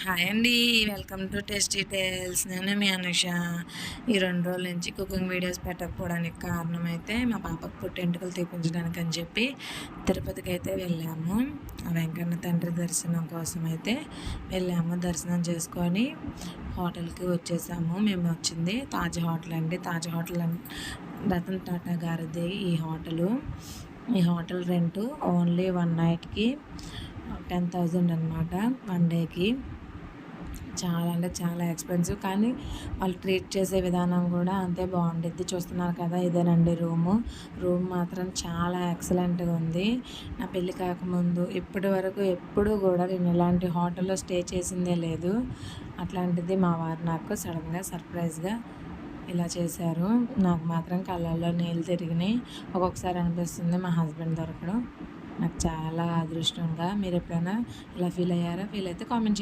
Hi అండి. Welcome to taste details నేను మీ అనుష. ఈ రెండు రోజుల నుంచి కుకింగ్ వీడియోస్ పెట్టకపోవడానికి కారణం అయితే మా పాపకు పుట్టెంటుకలు తీపించడానికి అని చెప్పి తిరుపతికి అయితే వెళ్ళాము. ఆ వెంకన్న తండ్రి దర్శనం కోసం అయితే వెళ్ళాము. దర్శనం చేసుకొని హోటల్కి వచ్చేసాము. మేము వచ్చింది తాజ్ హోటల్ అండి. తాజ్ హోటల్ రతన్ టాటా గారిది ఈ హోటలు. ఈ హోటల్ రెంట్ ఓన్లీ వన్ నైట్కి టెన్ థౌజండ్ అనమాట వన్ డేకి. చాలా అంటే చాలా ఎక్స్పెన్సివ్. కానీ వాళ్ళు ట్రీట్ చేసే విధానం కూడా అంతే బాగుంటుంది చూస్తున్నారు కదా ఇదేనండి రూము. రూమ్ మాత్రం చాలా ఎక్సలెంట్గా ఉంది. నా పెళ్ళి కాకముందు ఇప్పటి వరకు ఎప్పుడూ కూడా నేను ఇలాంటి హోటల్లో స్టే చేసిందే లేదు. అట్లాంటిది మా వారు నాకు సడన్గా సర్ప్రైజ్గా ఇలా చేశారు. నాకు మాత్రం కళ్ళల్లో నీళ్ళు తిరిగినాయి. ఒక్కొక్కసారి అనిపిస్తుంది మా హస్బెండ్ దొరకడం. నాకు చాలా అదృష్టంగా. మీరు ఎప్పుడైనా ఇలా ఫీల్ అయ్యారా? ఫీల్ అయితే కామెంట్